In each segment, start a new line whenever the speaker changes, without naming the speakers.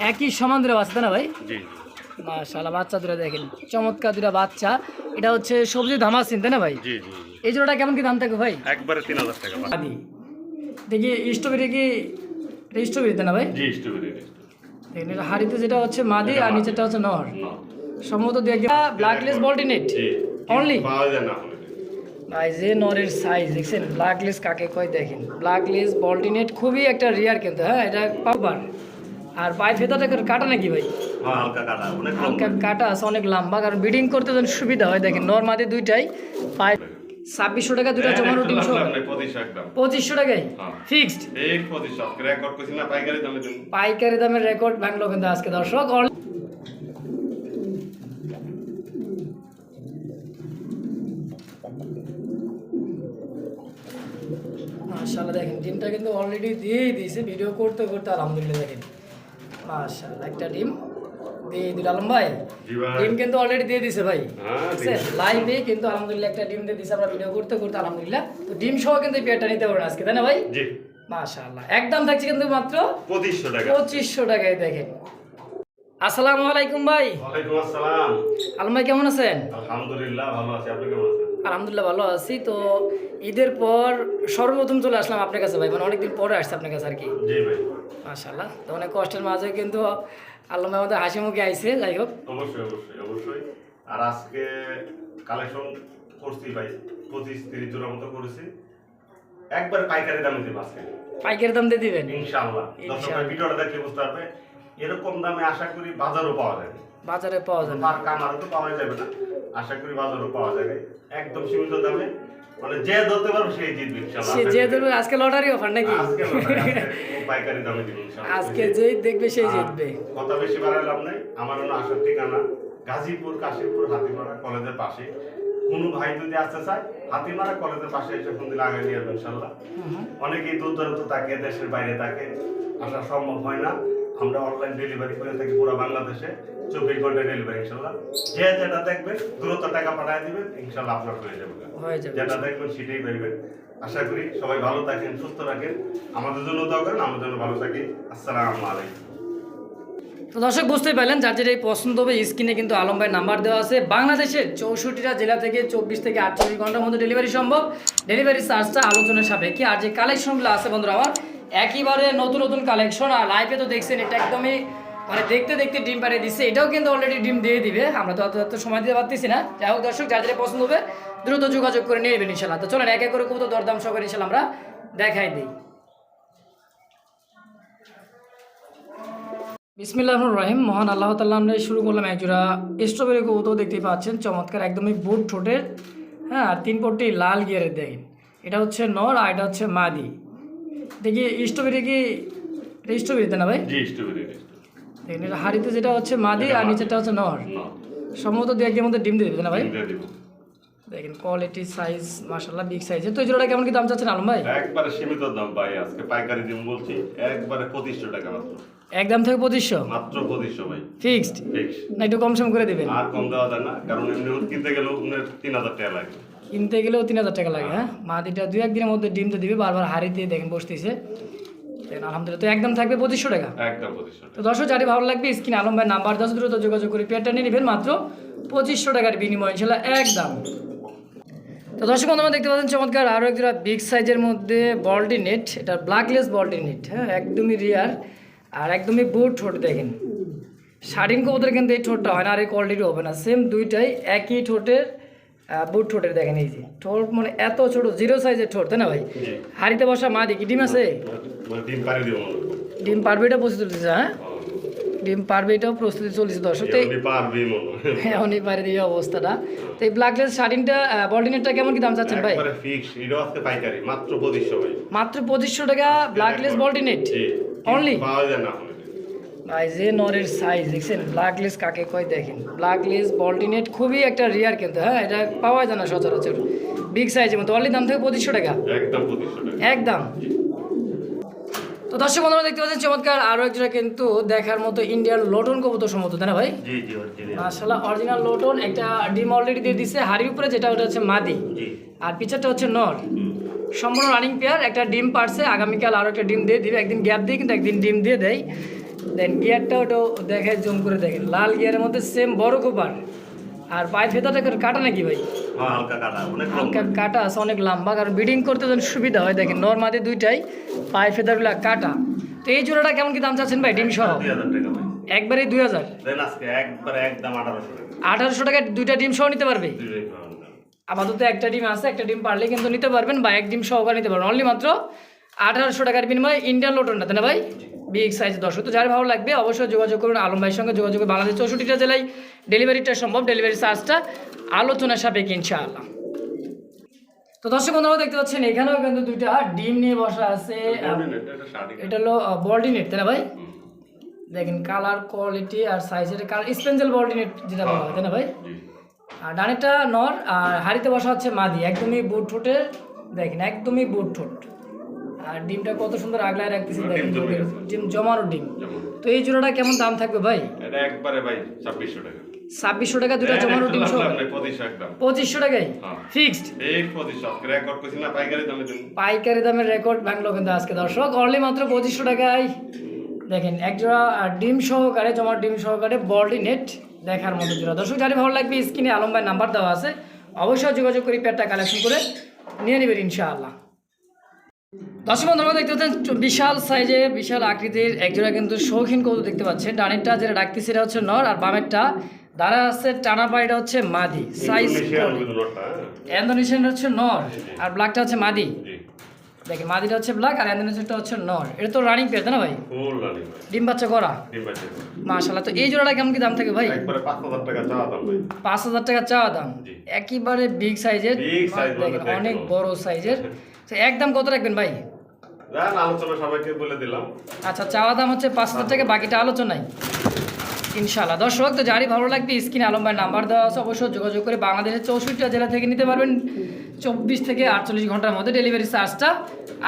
একই সমান দূরে বাচ্চা না ভাই?
জি
মাশাআল্লাহ বাচ্চা দূরে দেখেন। চমৎকার দুটা বাচ্চা। এটা হচ্ছে সবজি ধামাসিন তাই না ভাই? এই জোড়াটা কেমন কি দাম থাকে ভাই?
একবারে তিন হাজার টাকা
দেখি স্ট্রবেরি কি এটা স্ট্রবেরি না ভাই? দেখেন এটা হাড়িতে যেটা হচ্ছে মাদি আর নিচেরটা হচ্ছে নর সম্ভবত দু একদিন ব্ল্যাকলেস বল্টিনেট
হলে
ভাই যে নরের সাইজ দেখছেন? ব্ল্যাকলেস কাকে কয় দেখেন? ব্ল্যাকলেস বল্টিনেট খুবই একটা রিয়ার কিন্তু হ্যাঁ? এটা পাবার আর পায়ে ফেতাটা কাটা নাকি ভাই?
হ্যাঁ হালকা কাটা
আছে অনেক লম্বা। কারণ বিডিং করতে যেন সুবিধা হয় দেখেন নর্মাদি দুইটাই। পায়ে ছাব্বিশশো টাকা দুইটা জমা রুটিন
পঁচিশশো
টাকায়?
হ্যাঁ।
ফিক্সড
না পাইকারি
দামের রেকর্ড ভাঙলো কিন্তু আজকে দর্শক মাশাআল্লাহ দেখেন ডিমটা কিন্তু অলরেডি দিয়েই দিয়েছে ভিডিও করতে করতে আলহামদুলিল্লাহ দেখেন। মাশাআল্লাহ একটা ডিম দিয়ে দিল আলম ভাই। ডিম কিন্তু অলরেডি দিয়ে দিছে ভাই।
হ্যাঁ
লাইভে কিন্তু আলহামদুলিল্লাহ একটা ডিম দিয়ে দিছে আমরা ভিডিও করতে করতে আলহামদুলিল্লাহ। তো ডিম সহ কিন্তু পেয়ারটা নিতে পারেন আজকে তাই না ভাই? মাশাআল্লাহ একদম থাকছে কিন্তু মাত্র
পঁচিশশো টাকা।
পঁচিশশো টাকায় দেখেন। আসসালামু আলাইকুম ভাই।
ওয়ালাইকুম আসসালাম।
আলম ভাই কেমন আছেন?
আলহামদুলিল্লাহ ভালো আছি। আপনি কেমন আছেন?
আলহামদুলিল্লাহ ভালো আছি। তো ঈদের পর সর্বপ্রথম চলে আসলাম আপনার কাছে ভাই মানে অনেকদিন পরে আসছে আপনার কাছে আর কি। মাশাল্লাহ তো অনেক কষ্টের মাঝে কিন্তু আল্লাহ আমাদের হাসি মুখে আইছে যাই হোক।
অবশ্যই অবশ্যই অবশ্যই। আর আজকে কালেকশন করছি ভাই পঁচিশ তিরিশ জোড়ার মতো করেছি। একবার পাইকারি দামে দিব আজকে।
পাইকারি দাম দিয়ে দিবেন?
ইনশাআল্লাহ। দর্শক ভিডিওটা দেখলে বুঝতে পারবে এরকম দামে আশা করি বাজারও পাওয়া যাবে।
বাজারে পাওয়া না
পার কামারও তো পাওয়া যাবে না। আশা করি বাজারও পাওয়া যাবে। একদম সীমিত দামে। মানে যে ধরতে পারবে সেই জিতবে ইনশাআল্লাহ
সে যে ধরবে আজকে লটারি অফার নাকি?
আজকে পাইকারি দামে দিব ইনশাআল্লাহ
আজকে যেই দেখবে সেই জিতবে।
কথা বেশি বাড়ায় লাভ নাই। আমার হলো আসার ঠিকানা। গাজীপুর কাশীপুর হাতিমারা কলেজের পাশে। কোনো ভাই যদি আসতে চায় হাতিমারা কলেজের পাশে এসে ফোন দিলে আগে নিয়ে আসবে ইনশাল্লাহ। অনেকেই দূর দূরান্ত থাকে দেশের বাইরে থাকে। আসা সম্ভব হয় না। আমরা অনলাইন ডেলিভারি করে থাকি পুরো বাংলাদেশে। চব্বিশ ঘণ্টা ডেলিভারি ইনশাল্লাহ। যে যেটা দেখবেন দ্রুত টাকা পাঠিয়ে দিবেন ইনশাল্লাহ আপনার হয়ে যাবে। যেটা দেখবেন সেটাই পাইবেন। আশা করি সবাই ভালো থাকেন সুস্থ রাখেন আমাদের জন্য দোয়া করেন আমাদের জন্য ভালো থাকি আসসালামু আলাইকুম।
তো দর্শক বুঝতেই পারলেন যার যেটাই পছন্দ হবে স্ক্রিনে কিন্তু আলম ভাই নাম্বার দেওয়া আছে। বাংলাদেশের চৌষট্টিটা জেলা থেকে চব্বিশ থেকে আটচল্লিশ ঘণ্টার মধ্যে ডেলিভারি সম্ভব। ডেলিভারি চার্জটা আলোচনার সাপেক্ষে আর যে কালেকশনগুলো আছে বন্ধুরা আমার একইবারে নতুন নতুন কালেকশন আর লাইভে তো দেখছেন এটা একদমই মানে দেখতে দেখতে ডিম পাড়িয়ে দিচ্ছে। এটাও কিন্তু অলরেডি ডিম দিয়ে দিবে। আমরা তো অত সময় দিতে পারতেছি না। যাই হোক দর্শক যেটা পছন্দ হবে, দ্রুত যোগাযোগ করে নিয়ে নেবেন ইনশাল্লাহ তো চলেন, এক এক করে কত দরদাম সহকারে ইনশাল্লাহ আমরা দেখাই দিই। বিসমিল্লাহ রহিম, মহান আল্লাহ তাল্লাহ আমরা শুরু করলাম একজোড়া স্ট্রবেরি কবুতর দেখতেই পাচ্ছেন। চমৎকার, একদমই বুট ঠোঁটের হ্যাঁ আর তিন পট্টি লাল গিয়ারের দেখেন এটা হচ্ছে নর, আর এটা হচ্ছে মাদি। দেখি স্ট্রবেরি কি স্ট্রবেরিতে না ভাই?
জি স্ট্রবেরি
দেখেন এটা হাড়িতে যেটা হচ্ছে মাদি আর নিচেরটা হচ্ছে নর। সম্ভবত দু একদিনের মধ্যে ডিম দিয়ে দেবে না ভাই? দেখেন কোয়ালিটি সাইজ মাসাল্লাহ বিগ সাইজের তো এই জোড়াটা কেমন কি দাম চাচ্ছেন আলম ভাই?
একবারে সীমিত দাম ভাই আজকে পাইকারি দিন বলছি একবারে পঁচিশশো টাকা মাত্র।
একদম থেকে পঁচিশশো?
মাত্র পঁচিশশো ভাই।
ফিক্সড
ফিক্স
না একটু কম সম করে দেবেন।
আর কম দেওয়া যায় না কারণ এমনি কিনতে তিন হাজার টাকা লাগে।
কিনতে গেলেও তিন হাজার টাকা লাগে হ্যাঁ? মা মাদিটা দুই একদিনের মধ্যে ডিম তো দিবে বারবার হারিতে দেখেন বসতেছে। আলহামদুলিল্লাহ তো একদম থাকবে পঁচিশশো টাকা।
একদম
তো দর্শক যারি ভালো লাগবে স্ক্রিন আলম ভাই নাম্বার দশ দ্রুত যোগাযোগ করে পেয়ারটা নিয়ে নেবেন মাত্র পঁচিশশো টাকার বিনিময় ইনশাল্লাহ একদম। তো দর্শক বন্ধুরা দেখতে পাচ্ছেন চমৎকার আরও একটা বিগ সাইজের মধ্যে বলটি নেট এটা ব্ল্যাকলেস বলটি নেট হ্যাঁ? একদমই রিয়ার আর একদমই বুট ঠোঁট দেখেন। শাড়িন কবুতর কিন্তু এই ঠোঁটটা হয় না আর এই কোয়ালিটি হবে না। সেম দুইটাই একই ঠোঁটের বুট ঠোঁটের দেখেন এই যে। ঠোঁট মানে এত ছোট জিরো সাইজের ঠোঁট তাই না ভাই? হাড়িতে বসা মা দেখি ডিম আছে?
মানে ডিম
পারবে এটা প্রস্তুতি চলতেছে হ্যাঁ? ডিম পারবে এটাও প্রস্তুতি চলছে দর্শক।
হয়।
এমনই পারে এই অবস্থাটা। তো এই ব্ল্যাকলেস শার্টিনটা বলটিনেটটা কেমন কি দাম চাচ্ছেন ভাই?
মাত্র পঁচিশশো
টাকা ব্ল্যাকলেস বলটিনেট
জি।
Only?
পাওয়া যায় না
ভাই যে নরের সাইজ দেখছেন? ব্ল্যাকলেস কাকে কয় দেখেন? ব্ল্যাকলেস বলটিনেট খুবই একটা রিয়ার কিন্তু হ্যাঁ? এটা পাওয়া যায় না সচরাচর। বিগ সাইজের মতো। অনলি দাম থেকে পঁচিশশো টাকা।
একদম
একদম। তো দর্শক বন্ধুরা দেখতে পাচ্ছেন চমৎকার আরও একজোড়া কিন্তু দেখার মতো ইন্ডিয়ান লোটন কবুতর সম্মত তাই না ভাই?
জি অরিজিনাল
লোটন একটা ডিম অলরেডি দিয়ে দিচ্ছে হাড়ির উপরে যেটা ওটা হচ্ছে মাদি। আর পিছারটা হচ্ছে নর সম্পূর্ণ রানিং পেয়ার একটা ডিম পারছে আগামীকাল আরও একটা ডিম দিয়ে দিবে। একদিন গ্যাপ দিয়ে কিন্তু একদিন ডিম দিয়ে দেয়। দেন গিয়ারটা ওটাও দেখে জুম করে দেখেন। লাল গিয়ারের মধ্যে সেম বড় কোপার আর পায়ে ফেতাটা কাটা নাকি ভাই?
হ্যাঁ হালকা কাটা
আছে অনেক লম্বা। কারণ বিডিং করতে যেন সুবিধা হয় দেখেন নর্মাদি দুইটাই পায়ে ফেদারগুলো কাটা। তো এই জোড়াটা কেমন কি দাম চাচ্ছেন ভাই ডিম সহ? একবারে দুই হাজার?
আঠারোশো টাকা।
টাকায় দুইটা ডিম সহ নিতে পারবে। আপাতত একটা ডিম আছে একটা ডিম পারলে কিন্তু নিতে পারবেন বা এক ডিম সহকারে নিতে পারবেন। অনলি মাত্র আঠারোশো টাকার বিনিময়ে ইন্ডিয়ান লোটনটা তাই না ভাই? বিগ সাইজ দর্শক। তো যার ভালো লাগবে অবশ্যই যোগাযোগ করুন আলম ভাইয়ের সঙ্গে। যোগাযোগ বাংলাদেশ চৌষট্টিটা জেলায় ডেলিভারিটা সম্ভব। ডেলিভারি চার্জটা আলোচনার সাপেক্ষে ইনশাআল্লাহ। তো দর্শক বন্ধুরা দেখতে পাচ্ছেন এখানেও কিন্তু দুইটা ডিম নিয়ে বসা আছে।
এটা
এটা হলো বল্ডিনেট তাই না ভাই? দেখেন কালার কোয়ালিটি আর সাইজের কালার স্পেন্সেল বল্ডিনেট যেটা বলা হয় তাই না ভাই? আর ডানেরটা নর আর হাড়িতে বসা হচ্ছে মাদি। একদমই বুট ঠোঁটের দেখেন একদমই বুট ঠোঁট। আর ডিমটা কত সুন্দর আগলায় রাখতেছে
ডিম
জমানো ডিম। তো এই জোড়াটা কেমন দাম থাকবে ভাই?
এটা একবারে ভাই ছাব্বিশশো টাকা।
ছাব্বিশশো টাকা দুটা জমানো ডিম সহ।
পঁচিশশো একদম।
পঁচিশশো টাকায়?
হ্যাঁ।
ফিক্সড
পাইকারি
দামের রেকর্ড ভাঙলো কিন্তু আজকে দর্শক। অনলি মাত্র পঁচিশশো টাকায়। দেখেন এক জোড়া ডিম সহকারে ডিম সহকারে নেট দেখার মতো জোড়া। দর্শক যারা ভালো লাগবে স্ক্রিনে আলম ভাই নাম্বার দেওয়া আছে অবশ্যই যোগাযোগ করে পেটটা কালেকশন করে নিয়ে নেবেন ইনশাআল্লাহ। দর্শক বন্ধুরা দেখতে পাচ্ছেন বিশাল সাইজে বিশাল আকৃতির এক জোড়া কিন্তু শৌখিন কৌতু দেখতে পাচ্ছেন। ডানেরটা যেটা ডাকতেছে সেটা হচ্ছে নর আর বামেরটা দাঁড়া আছে টানা পাড়িটা হচ্ছে মাদি। সাইজ
নোটটা, হ্যাঁ।
হচ্ছে নর আর ব্ল্যাকটা হচ্ছে মাদি।
জি।
দেখেন মাদিটা হচ্ছে ব্ল্যাক আর ইন্দোনেশিয়ানটা হচ্ছে নর। এটা তো রানিং পেয়ার না ভাই? ডিম বাচ্চা করা? মাশাল্লাহ তো এই জোড়াটা কেমন কি দাম থাকে ভাই?
পাঁচ হাজার টাকা চাওয়া দাম।
একেবারে বিগ সাইজের
দেখো।
অনেক বড় সাইজের তো একদম কত রাখবেন ভাই?
আলোচনা সবাইকে বলে দিলাম।
আচ্ছা চাওয়া দাম হচ্ছে পাঁচ হাজার টাকা, বাকিটা আলোচনায় ইনশাল্লাহ দর্শক, তো যারই ভালো লাগবে, স্ক্রিনে আলম নাম্বার দেওয়া আছে, অবশ্যই যোগাযোগ করে বাংলাদেশের চৌষট্টিটা জেলা থেকে নিতে পারবেন। চব্বিশ থেকে আটচল্লিশ ঘণ্টার মধ্যে ডেলিভারি চার্জটা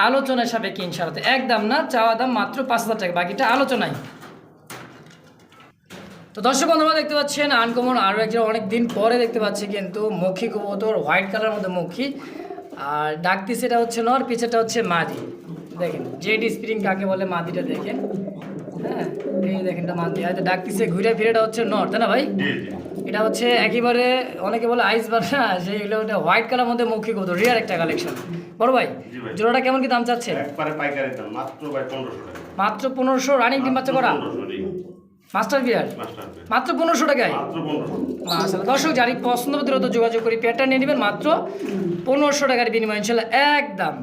আলোচনার সাপেক্ষে ইনশাল্লাহ একদম না, চাওয়া দাম মাত্র পাঁচ হাজার টাকা, বাকিটা আলোচনায় তো দর্শক, বন্ধুরা, দেখতে পাচ্ছেন আনকমন আরও একজন অনেক দিন পরে দেখতে পাচ্ছি কিন্তু মক্ষী কবুতর হোয়াইট কালার মধ্যে মক্ষী আর ডাকতি সেটা হচ্ছে নর পিছেটা হচ্ছে মাদি দেখেন জেড স্প্রিং কাকে বলে মাদিটা দেখেন। হ্যাঁ এই দেখেন এটা মাদি। হয়তো ডাকতিছে ঘুরে ফিরেটা হচ্ছে নর তাই না ভাই? এটা হচ্ছে একেবারে অনেকে বলে আইস বানা সেইগুলো ওটা হোয়াইট কালার মধ্যে মক্ষী কবুতর রিয়ার একটা কালেকশন। বড় ভাই। জোড়াটা কেমন কি দাম চাচ্ছে?
মাত্র পনেরোশো
রানিং ডিম বাচ্চা করা? মাস্টার বিয়ার মাত্র পনেরোশো টাকায়? দর্শক যারই পছন্দ হতে যোগাযোগ করি পেয়ারটা নিয়ে নেবেন মাত্র পনেরোশো টাকার বিনিময় ইনশাল্লাহ একদম।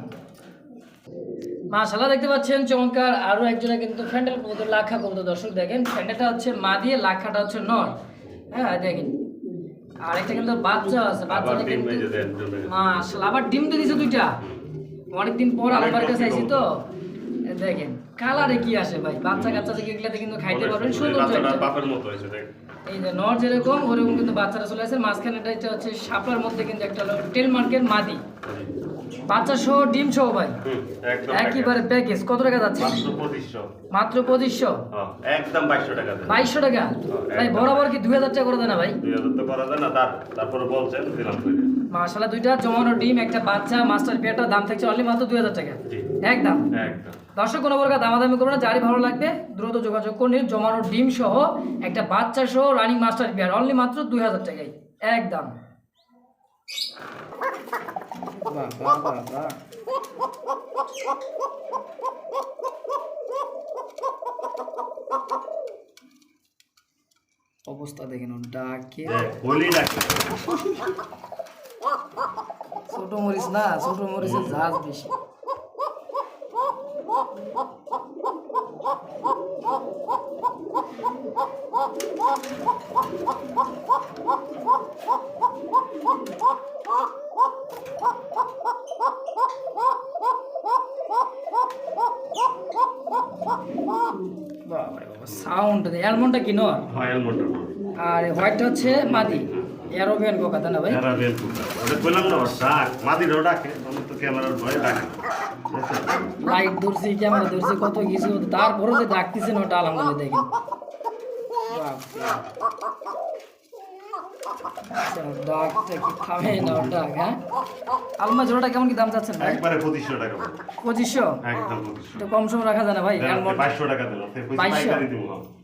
মাশাআল্লাহ দেখতে পাচ্ছেন চমৎকার আরও একজনে কিন্তু ফ্যান্ডেল কবুতর লাখা কবুতর। দর্শক দেখেন ফ্যান্ডেলটা হচ্ছে মা দিয়ে লাখাটা হচ্ছে নর হ্যাঁ দেখেন। আর একটা কিন্তু বাচ্চা আছে
আবার জমে
মাশাআল্লাহ আবার ডিম দিয়ে দিছে দুইটা। অনেকদিন পর আমার কাছে আইছি তো। দেখেন কালারে কি আসে ভাই? বাচ্চা কাচ্চা থেকে এগুলাতে কিন্তু খাইতে পারবেন
সুন্দর। বাপের মতো হয়েছে দেখ।
এই যে নর যেরকম ওরকম কিন্তু বাচ্চারা চলে আসে। মাঝখানেটা এটা হচ্ছে শাপলার মধ্যে কিন্তু একটা টেল মার্কের মাদি। বাচ্চা সহ ডিম সহ ভাই। একইবারে প্যাকেজ কত টাকা যাচ্ছে?
মাত্র পঁচিশশো। একদম বাইশশো টাকা
বাইশশো টাকা? ভাই বরাবর কি দুই হাজার টাকা করে দেয় না ভাই?
দুই হাজার তো করা যায় না তারপরে বলছেন দিলাম করে
দুইটা জমানো ডিম একটা বাচ্চা মাস্টার পেয়ারটার দাম থাকছে অনলি মাত্র দুই হাজার টাকা। একদম।
একদম।
দর্শক কোনো প্রকার দামাদামি করবে না যারই ভালো লাগবে দ্রুত যোগাযোগ করে নিন জমানো ডিম সহ একটা বাচ্চা সহ রানিং মাস্টার পেয়ার অনলি মাত্র দুই হাজার টাকায়। একদম। বাহ বাহ অবস্থা দেখেন
দেখ, ডাকে।
ছোট মরিচ না ছোট মরিচের ঝাঁজ বেশি। সাউন্ড কি নর?
হয় অ্যালমন্ডটা বল
আর হোয়াইটটা হচ্ছে মাদি। অ্যারোবিয়ান কোকা তাই না ভাই?
অ্যারাবিয়ান কুকার ওটা বললাম না ডাক। মাদিরও ডাকে। আমি তো ক্যামেরার ভয়ে ডাকে।
লাইট ধরছি ক্যামেরা ধরছি কত কিছু। তারপরে যে ডাকতেছেন ওটা আলহামদুলিল্লাহ দেখেন। আচ্ছা, না ডাক হ্যাঁ? আলমা জোড়াটা কেমন কি দাম চাচ্ছেন
একবারে পঁচিশশো টাকা বলে।
পঁচিশশো?
একদম পঁচিশশো।
কম সম রাখা যায় না ভাই?
বাইশশো টাকা দিলাম। সে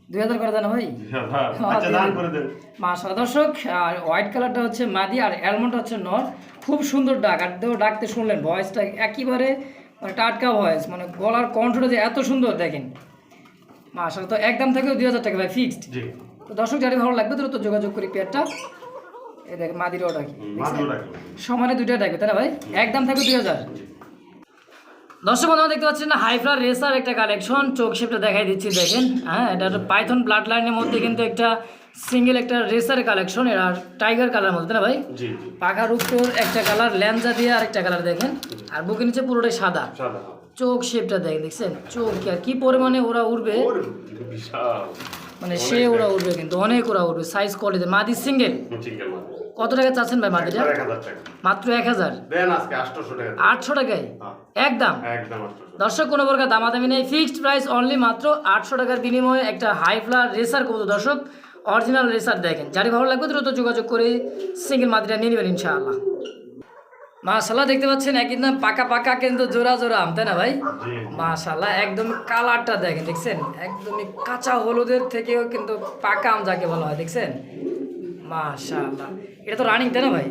পয়সা
2200
পাইকারি দিব।
দুই হাজার করে ভাই
হ্যাঁ, আচ্ছা দান দেন।
মাশাল দর্শক আর হোয়াইট কালারটা হচ্ছে মাদি আর অ্যালমন্ডটা হচ্ছে নর। খুব সুন্দর ডাক আর দেও ডাকতে শুনলেন ভয়েসটা একেবারে মানে টাটকা ভয়েস মানে গলার কণ্ঠটা যে এত সুন্দর দেখেন। মাশাল তো একদম থেকে দুই হাজার টাকা ভাই ফিক্সড তো দর্শক যারা ভালো লাগবে দ্রুত যোগাযোগ করি পেয়ারটা। এই দেখ মাদিরও ডাকি সমানে দুইটা ডাকবে তাই না ভাই? একদম থাকবে দুই হাজার। দর্শক বন্ধুরা দেখতে পাচ্ছেন না হাইফ্লার রেসার একটা কালেকশন চোখ শেপটা দেখাই দিচ্ছি দেখেন। হ্যাঁ এটা পাইথন ব্লাড লাইনের মধ্যে কিন্তু একটা সিঙ্গেল একটা রেসার কালেকশন আর টাইগার কালার মধ্যে না ভাই? পাখার উপর একটা কালার ল্যাঞ্জা দিয়ে আরেকটা কালার দেখেন। আর বুকের নিচে পুরোটাই সাদা। চোখ শেপটা দেখেন দেখছেন? চোখ কি আর কি পরিমাণে ওরা উঠবে মানে সে ওরা উঠবে কিন্তু অনেক ওরা উঠবে সাইজ কোয়ালিটি মাদি সিঙ্গেল কত টাকা চাচ্ছেন ভাই
টাকা।
মাত্র এক হাজার। আটশো টাকায়?
হ্যাঁ,
একদম?
একদম
দর্শক কোনো প্রকার দামাদামি নেই। ফিক্সড প্রাইস অনলি মাত্র আটশো টাকার বিনিময়ে একটা হাই ফ্লার রেসার কবুতর। দর্শক অরিজিনাল রেসার দেখেন। যারই ভালো লাগবে দ্রুত যোগাযোগ করে সিঙ্গেল মাদিটা নিয়ে নেবেন ইনশাআল্লাহ। মাশাল্লাহ দেখতে পাচ্ছেন একই না পাকা পাকা কিন্তু জোড়া জোড়া আম তাই না ভাই? মাশাল্লাহ একদম কালারটা দেখেন দেখছেন? একদমই কাঁচা হলুদের থেকেও কিন্তু পাকা আম যাকে বলা হয় দেখছেন? মাশাল্লাহ এটা তো রানিং তাই না ভাই?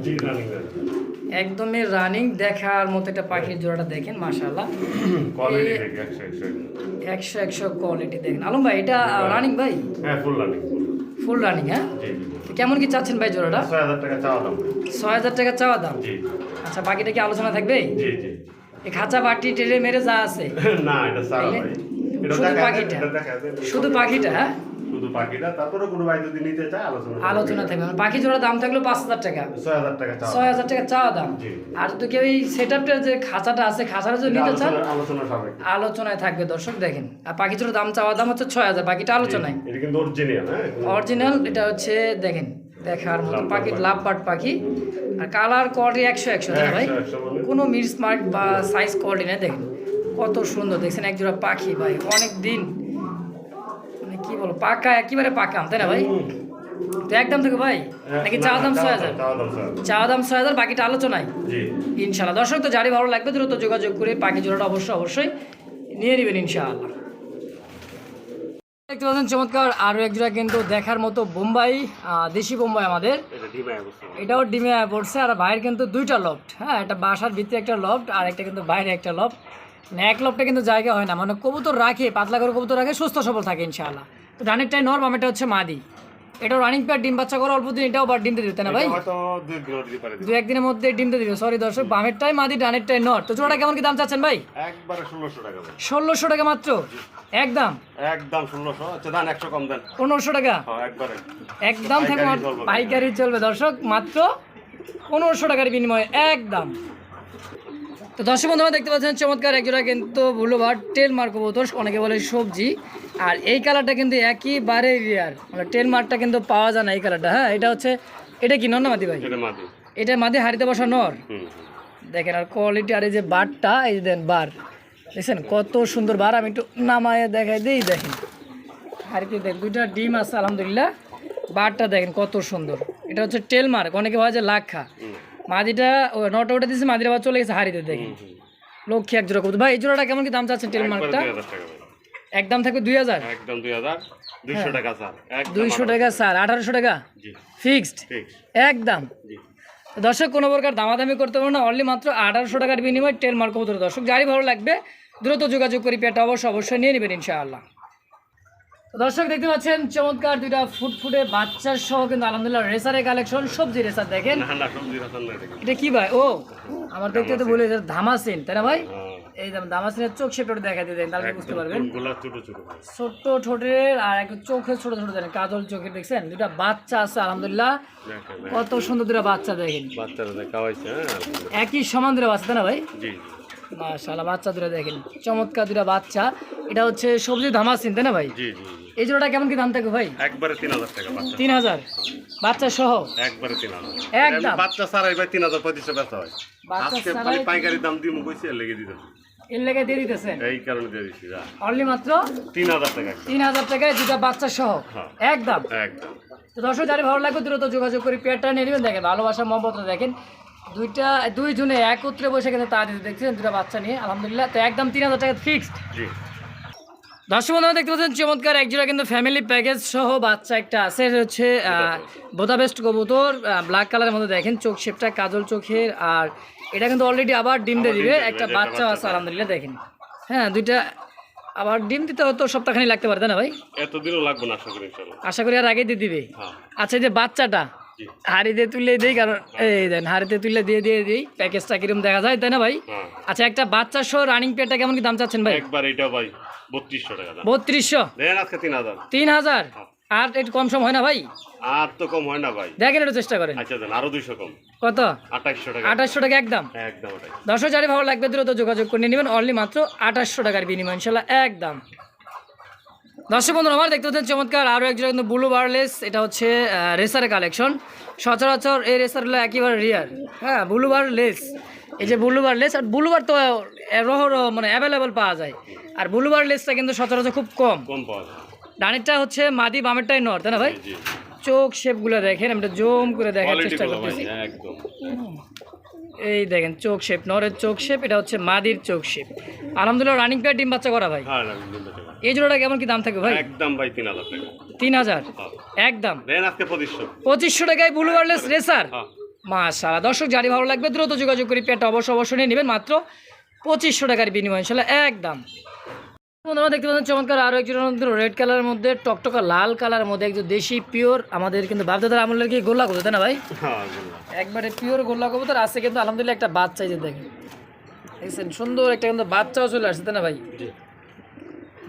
একদমই রানিং দেখার মতো একটা পাখির জোড়াটা দেখেন মাশাল্লাহ
একশো একশো
কোয়ালিটি দেখেন। আলম ভাই এটা রানিং ভাই।
হ্যাঁ ফুল রানিং
ফুল রানিং হ্যাঁ? কেমন কি চাচ্ছেন ভাই জোড়াটা?
ছয় হাজার টাকা চাওয়া দাম।
ছয় হাজার টাকা চাওয়া দাম? আচ্ছা বাকিটা কি আলোচনা থাকবে?
জি জি।
এই খাঁচা বাটি টেরে মেরে যা আছে।
না এটা সারা ভাই।
শুধু পাখিটা? শুধু পাখিটা হ্যাঁ?
শুধু পাখিটা তারপরে কোনো ভাই যদি নিতে চায় আলোচনা
আলোচনা থাকবে। মানে পাখি জোড়ার দাম থাকল পাঁচ হাজার টাকা।
ছয় হাজার টাকা
ছয় হাজার টাকা চাওয়া দাম। আর যদি কেউ এই সেট আপটার যে খাঁচাটা আছে খাঁচাটা যদি নিতে চান
আলোচনা- আলোচনা
আলোচনায় থাকবে দর্শক দেখেন। আর পাখি জোড়ার দাম চাওয়া দাম হচ্ছে ছয় হাজার বাকিটা আলোচনায়।
এটা কিন্তু অরিজিনাল হ্যাঁ?
অরিজিনাল এটা হচ্ছে দেখেন দেখার মতো পাখি। লাভ বার্ড পাখি। আর কালার কোয়ালিটি একশো একশো ভাই?
বলে।
কোনো মির স্মার্ট বা সাইজ কোয়ালিটি নেই দেখেন। কত সুন্দর দেখছেন এক জোড়া পাখি ভাই। অনেক দিন বলো পাকা একেবারে পাকা আম, তাই না ভাই? তো একদম থেকে ভাই নাকি চা দাম ছয় হাজার। চা দাম ছয় হাজার বাকিটা আলোচনায়। ইনশাল্লাহ দর্শক তো যারই ভালো লাগবে দ্রুত যোগাযোগ করে পাখি জোড়াটা অবশ্যই অবশ্যই নিয়ে নেবেন ইনশাআল্লাহ। দেখতে পাচ্ছেন চমৎকার আরও এক জোড়া কিন্তু দেখার মতো বোম্বাই দেশি বোম্বাই আমাদের। এটাও ডিমে পড়ছে আর বাইরে কিন্তু দুইটা লফট হ্যাঁ একটা বাসার ভিতরে একটা লফট আর একটা কিন্তু বাইরে একটা লফট মানে এক লফটে কিন্তু জায়গা হয় না। মানে কবুতর রাখে পাতলা করে কবুতর রাখে সুস্থ সবল থাকে ইনশাআল্লাহ। তো ডানেরটাই নর বামেরটা হচ্ছে মাদি। এটা রানিং পেয়ার ডিম বাচ্চা করে অল্প দিন এটাও বার ডিম দিতে না ভাই?
দিতে
দু একদিনের মধ্যে ডিম দিয়ে দিবে সরি দর্শক বামেরটাই মাদি ডানেরটাই নর তো জোড়াটা কেমন কি দাম চাচ্ছেন ভাই?
একবারে ষোলোশো টাকা
ষোলোশো টাকা মাত্র? একদম?
একদম ষোলোশো আচ্ছা দান একশো কম দেন।
পনেরোশো টাকা?
হ্যাঁ একবারে।
একদম থেকে
পাইকারি চলবে
দর্শক মাত্র পনেরোশো টাকার বিনিময়ে একদম। তো দর্শক বন্ধুরা দেখতে পাচ্ছেন চমৎকার একজোড়া কিন্তু বুলোভার টেল মার কবুতর অনেকে বলে সবজি। আর এই কালারটা কিন্তু একইবারে রিয়ার মানে টেল মারটা কিন্তু পাওয়া যায় না এই কালারটা হ্যাঁ? এটা হচ্ছে এটা কি নর না মাদি ভাই?
এটা মাদি।
হাড়িতে বসা নর? দেখেন আর কোয়ালিটি আর এই যে বারটা এই দেন বার। দেখছেন কত সুন্দর বার আমি একটু নামায় দেখাই দিই দেখেন। হাড়িতে দেখ দুইটা ডিম আছে আলহামদুলিল্লাহ। বারটা দেখেন কত সুন্দর। এটা হচ্ছে টেল মার্ক অনেকে ভাবে যে লাখা মাদিটা ও নটা উঠে দিয়েছে মাদিটা আবার চলে গেছে হাড়িতে দেখেন। লক্ষ্মী এক জোড়া কবুতর। ভাই এই জোড়াটা কেমন কি দাম চাচ্ছেন টেল মার্কটা?
দুই হাজার টাকা ভাই।
একদম থাকবে দুই হাজার?
একদম দুই হাজার। দুইশো টাকা স্যার
দুইশো টাকা স্যার আঠারোশো টাকা? ফিক্সড? একদম? দর্শক কোনো প্রকার দামাদামি করতে পারব না। অনলি মাত্র আঠারোশো টাকার বিনিময়ে টেল মার্ক কবুতর। দর্শক যারই ভালো লাগবে দ্রুত যোগাযোগ করি পেটা অবশ্যই অবশ্যই নিয়ে নেবেন ইনশাআল্লাহ। তো দর্শক দেখতে পাচ্ছেন চমৎকার দুইটা ফুটফুটে বাচ্চার সহ কিন্তু আলহামদুলিল্লাহ রেসারের কালেকশন সবজি রেসার দেখেন।
এটা
কি ভাই? ও আমার দেখতে তো বলে ধামাসিন তাই না ভাই?
হ্যাঁ,
এই যেমন ধামাসিনের চোখ শেপটা দেখা দিয়ে দেন তাহলে বুঝতে পারবেন। ছোট্ট ঠোঁটের আর একটু চোখের ছোট ছোট দেখেন কাজল চোখের দেখছেন? দুটা বাচ্চা আছে আলহামদুলিল্লাহ। কত সুন্দর দুটা বাচ্চা দেখেন।
বাচ্চারা হ্যাঁ
একই সমান দুটা বাচ্চা তাই না ভাই?
জি।
মাশাআল্লাহ বাচ্চা দুটো দেখেন। চমৎকার দুটা বাচ্চা। এটা হচ্ছে সবজি ধামাসিন তাই না ভাই?
জি জি জি।
এই জোড়াটা কেমন কি দাম থাকবে ভাই?
একবারে তিন হাজার টাকা বাচ্চা।
সহ?
একবারে
একদম।
বাচ্চা ছাড়াই ভাই তিন হাজার পঁয়ত্রিশশো বেচা হয়। আজকে খালি পাইকারি দাম কইছি লেগে দিতে
এর লেগে দিয়ে দিতেছেন?
এই কারণে দিয়ে দিচ্ছি যা।
অনলি মাত্র
তিন হাজার টাকা একদম।
তিন হাজার টাকায় দুটা বাচ্চা সহ?
হ্যাঁ।
একদম।
একদম।
তো দর্শক যারা ভালো লাগবে দ্রুত যোগাযোগ করে পেয়ারটা নিয়ে নেবেন। দেখেন ভালোবাসা মহব্বত দেখেন। দুইটা দুই জনে একত্রে বসে কিন্তু তা দিতে দেখছেন দুটা বাচ্চা নিয়ে আলহামদুলিল্লাহ। তো একদম তিন হাজার টাকা ফিক্সড
জি।
দর্শক বন্ধুরা দেখতে পাচ্ছেন চমৎকার একজোড়া কিন্তু ফ্যামিলি প্যাকেজ সহ বাচ্চা একটা আছে। হচ্ছে বোদাবেস্ট কবুতর ব্ল্যাক কালারের মধ্যে দেখেন চোখ শেপটা কাজল চোখের। আর এটা কিন্তু অলরেডি আবার ডিম দিয়ে দিবে। একটা বাচ্চা আছে আলহামদুলিল্লাহ দেখেন। হ্যাঁ দুইটা আবার ডিম দিতে হয়তো সপ্তাহখানি লাগতে পারে না ভাই?
এতদিনও লাগবে না আশা করি
আশা করি আর আগে দিয়ে দিবে।
হ্যাঁ।
আচ্ছা এই যে বাচ্চাটা হাড়িতে তুলে দিই কারণ এই দেন হাড়িতে তুলে দিয়ে দিয়ে দিই প্যাকেজটা কিরম দেখা যায় তাই না ভাই?
হ্যাঁ
আচ্ছা একটা বাচ্চা সহ রানিং পেয়ারটা কেমন কি দাম চাচ্ছেন ভাই?
একবার এটা ভাই বত্রিশশো টাকা
বত্রিশশো?
দেন আজকে তিন হাজার।
তিন হাজার?
হ্যাঁ।
আর একটু কম সম হয় না ভাই?
আর তো কম হয় না ভাই।
দেখেন একটু চেষ্টা করেন।
আচ্ছা দেন আরও দুইশো কম।
কত?
আঠাইশশো টাকা।
আঠাশশো টাকা একদম?
একদম ওটাই।
দশ হাজারই ভালো লাগবে দ্রুত যোগাযোগ করে নেবেন। অনলি মাত্র আঠাশশো টাকার বিনিময় ইনশাল্লাহ একদম। দর্শক বন্ধু আমার দেখতে পাচ্ছেন চমৎকার আরও একজন কিন্তু ব্লু বারলেস এটা হচ্ছে রেসারের কালেকশন সচরাচর এই রেসারগুলো একেবারে রিয়ার হ্যাঁ ব্লু বার লেস এই যে ব্লু বার লেস আর ব্লু বার তো রহ রহ মানে অ্যাভেলেবেল পাওয়া যায়। আর ব্লু বার লেসটা কিন্তু সচরাচর খুব কম।
কম পাওয়া যায়।
ডানেরটা হচ্ছে মাদি বামেরটাই নর তাই না ভাই? চোখ শেপগুলো দেখেন আমি জুম করে দেখার চেষ্টা করতেছি। এই দেখেন চোখ শেপ নরের চোখ শেপ এটা হচ্ছে মাদির চোখ শেপ আলহামদুলিল্লাহ রানিং পেয়ার ডিম বাচ্চা করা ভাই।
হ্যাঁ।
এই জোড়াটা কেমন কি দাম থাকবে ভাই?
একদম ভাই তিন হাজার টাকা।
তিন হাজার?
হ্যাঁ।
একদম।
আজকে পঁচিশশো।
পঁচিশশো টাকায় ব্লু ওয়ারলেস রেসার মাশাআল্লাহ। দর্শক জারি ভালো লাগবে দ্রুত যোগাযোগ করি পেয়ারটা অবশ্য অবশ্যই নিয়ে নেবেন। মাত্র পঁচিশশো টাকার বিনিময় ইনশাল্লাহ একদম। বন্ধুরা দেখতে পাচ্ছেন চমৎকার আরও একজন রেড কালারের মধ্যে টকটকা লাল কালারের মধ্যে একজন দেশি পিওর আমাদের কিন্তু বাপদাদার আমলের কি গোল্লা করতে না ভাই?
হ্যাঁ
একবারে পিওর গোল্লা কবুতর আছে কিন্তু আলহামদুলিল্লাহ একটা বাচ্চা যে দেখেন। দেখছেন? সুন্দর একটা কিন্তু বাচ্চাও চলে আসছে তাই না ভাই?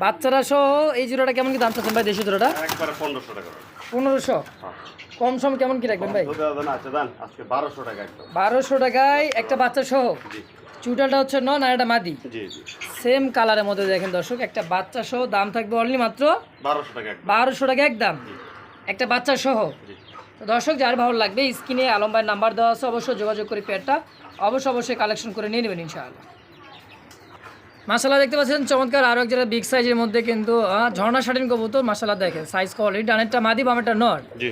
বাচ্চারা সহ এই জোড়াটা কেমন কি দাম চাচ্ছেন ভাই দেশি জোড়াটা?
একবারে পনেরোশো টাকা
পনেরোশো?
হ্যাঁ।
কম সম কেমন কি রাখবেন ভাই?
আচ্ছা বারোশো টাকা
বারোশো টাকায় একটা বাচ্চা সহ? চুটালটা হচ্ছে নন আর একটা মাদি।
জি জি।
সেম কালারের মধ্যে দেখেন দর্শক একটা বাচ্চা সহ দাম থাকবে অনলি মাত্র
বারোশো টাকা একদম।
বারোশো টাকা একদম। একটা বাচ্চা সহ?
জি।
তো দর্শক যার ভালো লাগবে স্ক্রিনে আলম ভাইয়ের নাম্বার দেওয়া আছে অবশ্যই যোগাযোগ করে পেয়ারটা অবশ্যই অবশ্যই কালেকশন করে নিয়ে নেবেন ইনশাআল্লাহ। মাসালা দেখতে পাচ্ছেন চমৎকার আরও এক জায়গায় বিগ সাইজের মধ্যে কিন্তু ঝর্ণা শাটিন কবুতর মাসালা দেখেন সাইজ কোয়ালিটি ডানেরটা মাদি বামেরটা
জি।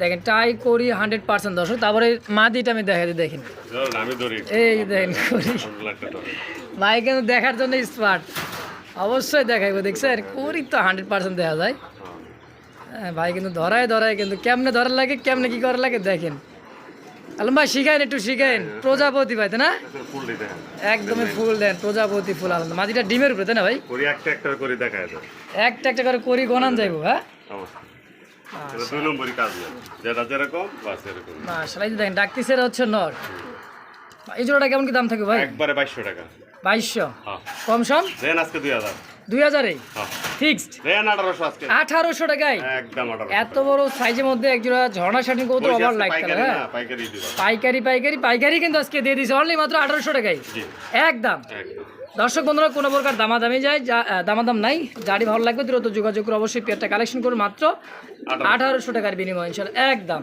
দেখেন টাই করি হান্ড্রেড পার্সেন্ট দর্শক তারপরে মাদিটা আমি দেখা দিই দেখেন। এই দেখেন ভাই কিন্তু দেখার জন্য স্মার্ট অবশ্যই দেখাইবো দেখছেন করি তো হান্ড্রেড পার্সেন্ট দেখা যায়।
হ্যাঁ।
হ্যাঁ, ভাই কিন্তু ধরায় ধরায় কিন্তু কেমনে ধরার লাগে কেমনে কি করার লাগে দেখেন। আলম ভাই শিখাইন একটু শিখাইন। প্রজাপতি ভাই না?
হ্যাঁ।
একদমই ফুল দেন প্রজাপতি ফুল আলম মাটিটা ডিমের উপরে তাই না ভাই?
করি একটা একটা করে দেখায়
একটা একটা করে করি গনান যাইবো হ্যাঁ?
অবশ্যই। দুই নম্বরই কাজ যেটা যেরকম বাস এরকম
মাশাআল্লাহ দেখেন ডাকতিসের হচ্ছে নর। এই জোড়াটা কেমন কি দাম থাকবে ভাই?
একবারে বাইশশো টাকা।
বাইশশো?
হ্যাঁ।
কম সম?
দেন আজকে দুই হাজার।
দুই হাজারে। ফিক্সড।
আঠারোশো
টাকায়। এত বড় সাইজের মধ্যে একজোড়া ঝর্ণা শাটিং কবুতর
বলছি
ওভার লাইট
পাইকারি
হ্যাঁ?
পাইকারি
পাইকারি পাইকারি কিন্তু আজকে দিয়ে দিছে অনলি মাত্র আঠারোশো টাকায়। একদম। দর্শক বন্ধুরা কোনো প্রকার দামাদামি যায় দামাদাম নাই। যারই ভালো লাগবে দ্রুত যোগাযোগ করে অবশ্যই পেয়ারটা কালেকশন করুন মাত্র আঠারোশো। টাকার বিনিময় একদম।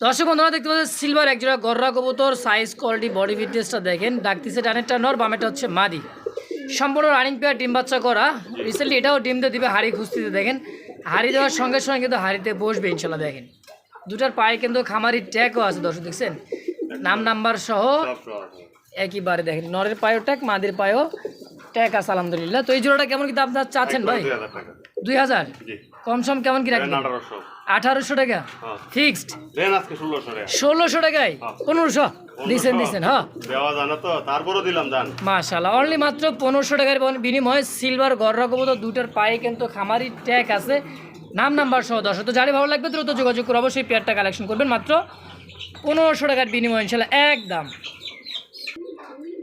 দর্শক বন্ধুরা দেখতে পাচ্ছেন সিলভার একজোড়া গররা কবুতর সাইজ কোয়ালিটি বডি ফিটনেসটা দেখেন। ডাকতিছে ডানেরটা নর বামেটা হচ্ছে মাদি। সম্পূর্ণ রানিং পেয়ার ডিম বাচ্চা করা। রিসেন্টলি এটাও ডিম দিয়ে দিবে হাড়ি খুঁজতে দেখেন। হাড়ি দেওয়ার সঙ্গে সঙ্গে কিন্তু হাড়িতে বসবে ইনশাল্লাহ দেখেন। দুটার পায়ে কিন্তু খামারি ট্যাগও আছে দর্শক দেখছেন? নাম নাম্বার সহ একইবারে দেখেন নরের পায়েও ট্যাগ মাদের পায়েও ট্যাগ আছে আলহামদুলিল্লাহ। তো এই জোড়াটা কেমন কি আপনার চাচ্ছেন ভাই?
দুই হাজার
কম সম কেমন কি রাখবেন?
আঠারোশো
টাকা।
হ্যাঁ।
ফিক্সড।
ষোলোশো
টাকায়? পনেরোশো? দিছেন দিছেন হ্যাঁ।
দেওয়া জানা তো তারপরও দিলাম জান
মাশাল্লাহ অনলি মাত্র পনেরোশো টাকার বন- বিনিময়ে সিলভার গররা কবুতর দুটার পায়ে কিন্তু খামারি ট্যাগ আছে। নাম নাম্বার সহ দশ। তো যারে ভালো লাগবে দ্রুত যোগাযোগ করে অবশ্যই পেয়ারটা কালেকশন করবেন। মাত্র পনেরোশো টাকার বিনিময় ইনশাল্লাহ একদম।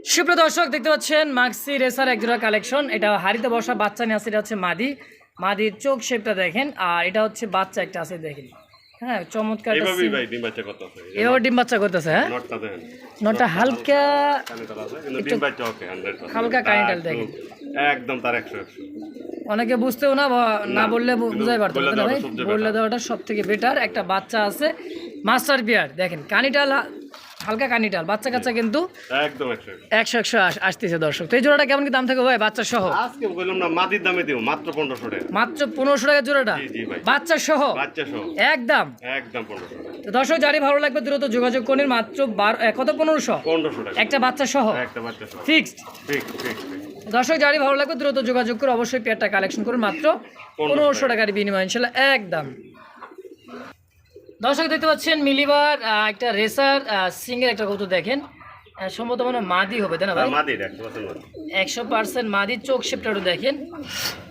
সুপ্রিয় দর্শক দেখতে পাচ্ছেন মাক্সি রেসার একজোড়া কালেকশন এটা হাড়িতে বসা বাচ্চা নিয়ে আছে এটা হচ্ছে মাদি। মাদির চোখ শেপটা দেখেন আর এটা হচ্ছে বাচ্চা একটা আছে দেখেন। হ্যাঁ চমৎকার সিম-
ভাই ডিম বাচ্চা কত আছে
এভাবে ডিম বাচ্চা করতেছে হ্যাঁ?
নটটা দেখেন।
নটা হালকা
ডিম বাচ্চা ওকে হান্ড্রেড
হালকা কানেটাল দেখেন।
একদম তার একশো একশো।
অনেকে বুঝতেও না না বললে বুঝাই পারতো না ভাই? বললে। দেওয়াটা সব থেকে বেটার একটা বাচ্চা আছে মাস্টার বিয়ার দেখেন কানিটাল হা- হালকা কানিটাল বাচ্চা কাচ্চা কিন্তু
একদম একশো
একশো একশো আস- আসতেছে দর্শক। তো এই জোড়াটা কেমন কি দাম থাকবে ভাই বাচ্চা সহ?
আজকে বললাম না মাটির দামে দিব মাত্র পনেরোশো টাকা।
মাত্র পনেরোশো টাকা জোড়াটা? বাচ্চা সহ?
বাচ্চা সহ।
একদম।
একদম পনেরোশো টাকা।
দর্শক যারই ভালো লাগবে দ্রুত যোগাযোগ করুন মাত্র বারো কত পনেরোশো?
পনেরোশো টাকা।
একটা বাচ্চা সহ?
একটা বাচ্চা সহ।
ফিক্সড? দর্শক যারই ভালো লাগবে দ্রুত যোগাযোগ করে অবশ্যই পেয়ারটা কালেকশন করুন মাত্র পনেরোশো টাকার বিনিময় ইনশাল্লাহ একদম। দর্শক দেখতে পাচ্ছেন মিলিবার একটা রেসার সিঙ্গেল একটা কত দেখেন। সম্ভবত মানে মাদি হবে তাই না ভাই?
মাটির একশো পার্সেন্ট
মাদি চোখ শেপটাও দেখেন।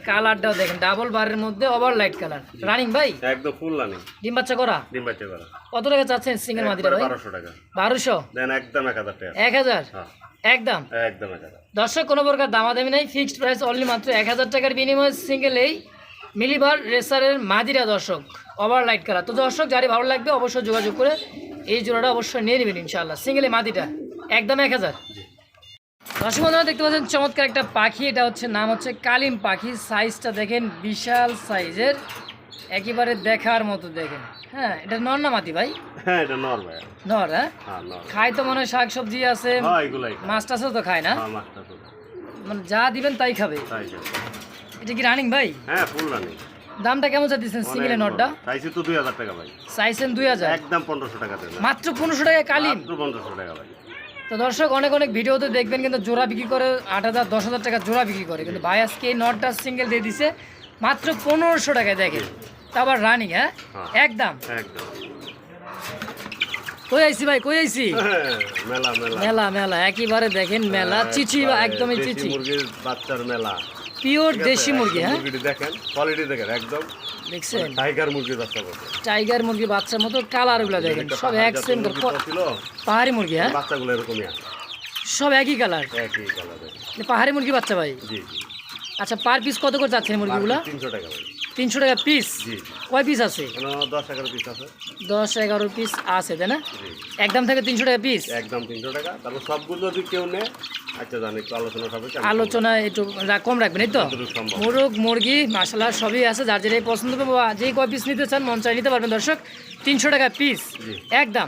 কালারটাও দেখেন ডাবল বারের মধ্যে ওভার লাইট কালার রানিং ভাই?
একদম ফুল রানি
ডিম বাচ্চা করা?
ডিম বাচ্চা করা।
কত টাকা চাচ্ছেন সিঙ্গেল মাদিটা ভাই?
বারোশো টাকা।
বারোশো?
দেন একদম এক হাজার টাকা।
এক হাজার?
হ্যাঁ।
একদম?
একদম এক হাজার।
দর্শক কোনো প্রকার দামাদামি নেই ফিক্সড প্রাইস অনলি মাত্র এক হাজার টাকার বিনিময়ে সিঙ্গেল এই মিলিবার রেসারের মাদিরা দর্শক। Over light colour. তো দর্শক যারই ভালো লাগবে অবশ্যই যোগাযোগ করে এই জোড়াটা অবশ্যই নিয়ে নেবেন ইনশাআল্লাহ। সিঙ্গেল মাদিটা একদম এক হাজার। দর্শক বন্ধুরা দেখতে পাচ্ছেন চমৎকার একটা পাখি। এটা হচ্ছে নাম হচ্ছে কালিম পাখি। সাইজটা দেখেন বিশাল সাইজের একেবারে দেখার মতো দেখেন। হ্যাঁ এটা নর না মাতি ভাই?
হ্যাঁ এটা নর ভাই।
নর হ্যাঁ?
হ্যাঁ
খায় তো মনে হয় শাক সবজি আছে।
হ্যাঁ।
মাছ টাছও তো খায় না?
হ্যাঁ
মানে যা দিবেন তাই খাবে। এটা কি রানিং ভাই?
হ্যাঁ ফুল রানি।
দামটা কেমন চাচ্ছেন সিঙ্গেলের নটটা?
চাইছি তো দুই হাজার টাকা ভাই।
চাইছেন দুই হাজার?
একদম পনেরোশো টাকা দেন।
মাত্র পনেরোশো টাকা কালিম?
মাত্র পনেরোশো টাকা ভাই।
তো দর্শক অনেক অনেক ভিডিওতে দেখবেন কিন্তু জোড়া বিক্রি করে আট হাজার দশ হাজার টাকা জোড়া বিক্রি করে। কিন্তু ভাই আজকে এই নটটা সিঙ্গেল দিয়ে দিছে মাত্র পনেরোশো টাকায় দেখেন। তা আবার রানিং হ্যাঁ?
হ্যাঁ।
একদম।
একদম।
কই আইছি ভাই কই আইছি?
হ্যাঁ, মেলা মেলা।
মেলা মেলা একেবারে দেখেন মেলা চিচি বা একদমই চিচি
মুরগির বাচ্চার মেলা।
পিওর দেশি মুরগি হ্যাঁ?
দেখেন কোয়ালিটি দেখেন একদম
দেখছেন?
টাইগার মুরগির বাচ্চা করছে
টাইগার মুরগি বাচ্চার মতো কালারগুলো দেখেন সব
পাহাড়ি
এক সেম
মুরগি
পাহাড়ি মুরগি হ্যাঁ?
বাচ্চাগুলো এরকমই আছে।
সব একই কালার
একই কালার
পাহাড়ি মুরগি বাচ্চা ভাই?
জি জি।
আচ্ছা পার পিস কত করে যাচ্ছে মুরগিগুলা?
তিনশো টাকা ভাই।
তিনশো টাকা পিস কয় পিস আছে?
দশ এগারো পিস আছে।
দশ এগারো পিস আছে তাই না? একদম থেকে তিনশো টাকা পিস
একদম তিনশো টাকা। তারপর সবগুলো যদি কেউ নেয় আচ্ছা জানি আলোচনা হবে
আলোচনা একটু কম রাখবেন এই তো? মোরগ মুরগি মশলা সবই আছে যার যেটাই পছন্দ হবে বা যেই কয় পিস নিতে চান মন চাই নিতে পারবেন। দর্শক তিনশো টাকা পিস
একদম।